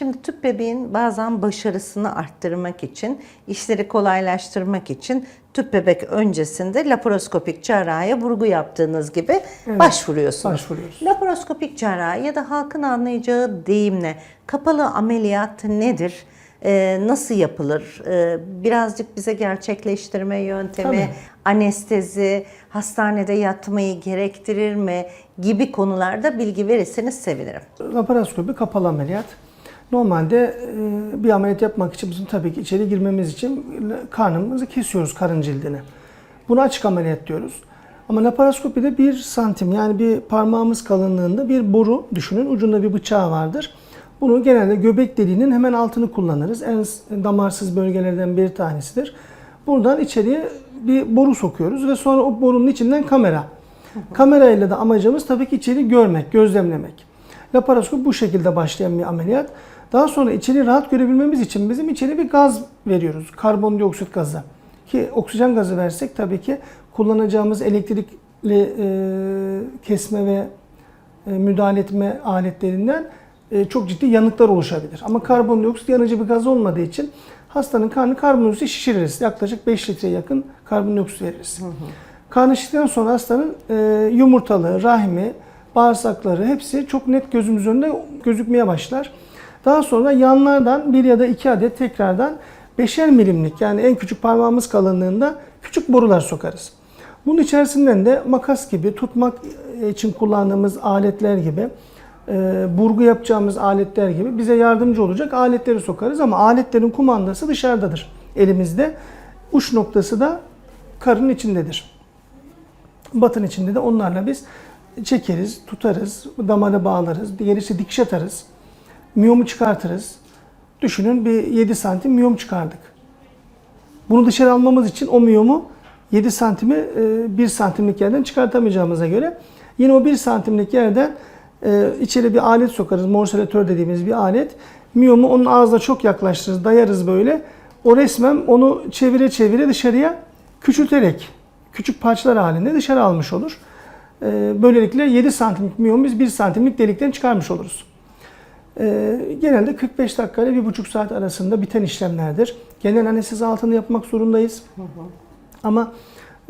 Şimdi tüp bebeğin bazen başarısını arttırmak için, işleri kolaylaştırmak için tüp bebek öncesinde laparoskopik cerrahiye vurgu yaptığınız gibi başvuruyorsunuz. Başvuruyoruz. Laparoskopik cerrahi ya da halkın anlayacağı deyimle kapalı ameliyat nedir? Ee, nasıl yapılır? Ee, birazcık bize gerçekleştirme yöntemi, Tabii. anestezi, hastanede yatmayı gerektirir mi gibi konularda bilgi verirseniz sevinirim. Laparoskopi kapalı ameliyat. Normalde e, bir ameliyat yapmak için bizim tabii ki içeri girmemiz için karnımızı kesiyoruz karın cildini. Buna açık ameliyat diyoruz. Ama laparoskopide bir santim yani bir parmağımız kalınlığında bir boru düşünün. Ucunda bir bıçağı vardır. Bunu genelde göbek deliğinin hemen altını kullanırız. En damarsız bölgelerden bir tanesidir. Buradan içeriye bir boru sokuyoruz ve sonra o borunun içinden kamera. Kamerayla da amacımız tabii ki içeri görmek, gözlemlemek. Laparoskop bu şekilde başlayan bir ameliyat. Daha sonra içeri rahat görebilmemiz için bizim içeri bir gaz veriyoruz. Karbondioksit gazı. Ki oksijen gazı versek tabii ki kullanacağımız elektrikli e, kesme ve e, müdahale etme aletlerinden e, çok ciddi yanıklar oluşabilir. Ama karbondioksit yanıcı bir gaz olmadığı için hastanın karnı karbondioksit şişiririz. Yaklaşık 5 litreye yakın karbondioksit veririz. Karnı şiştikten sonra hastanın e, yumurtalığı, rahmi, bağırsakları hepsi çok net gözümüz önünde gözükmeye başlar. Daha sonra yanlardan bir ya da iki adet tekrardan beşer milimlik yani en küçük parmağımız kalınlığında küçük borular sokarız. Bunun içerisinden de makas gibi tutmak için kullandığımız aletler gibi e, burgu yapacağımız aletler gibi bize yardımcı olacak aletleri sokarız ama aletlerin kumandası dışarıdadır elimizde. Uç noktası da karın içindedir. Batın içinde de onlarla biz çekeriz, tutarız, damara bağlarız, gerisi dikiş atarız, miyomu çıkartırız. Düşünün bir 7 santim miyom çıkardık. Bunu dışarı almamız için o miyomu 7 santimi 1 santimlik yerden çıkartamayacağımıza göre yine o 1 santimlik yerden e, içeri bir alet sokarız. Morselatör dediğimiz bir alet. Miyomu onun ağzına çok yaklaştırırız, dayarız böyle. O resmen onu çevire çevire dışarıya küçülterek küçük parçalar halinde dışarı almış olur. E, Böylelikle 7 santimlik miyomu biz 1 santimlik delikten çıkarmış oluruz. E, Genelde 45 dakika ile 1,5 saat arasında biten işlemlerdir. Genel anestezi altında yapmak zorundayız. Ama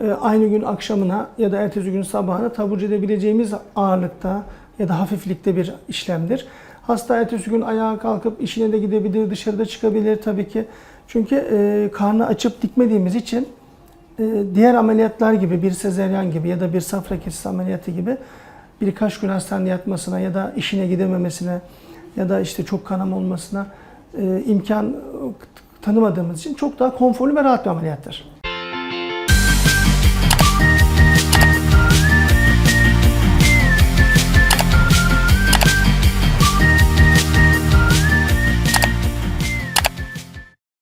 e, aynı gün akşamına ya da ertesi gün sabahına taburcu edebileceğimiz ağırlıkta ya da hafiflikte bir işlemdir. Hasta ertesi gün ayağa kalkıp işine de gidebilir, dışarıda çıkabilir tabii ki. Çünkü e, karnı açıp dikmediğimiz için e, diğer ameliyatlar gibi bir sezeryan gibi ya da bir safra kesisi ameliyatı gibi birkaç gün hastanede yatmasına ya da işine gidememesine ya da işte çok kanama olmasına e, imkan tanımadığımız için çok daha konforlu ve rahat bir ameliyattır.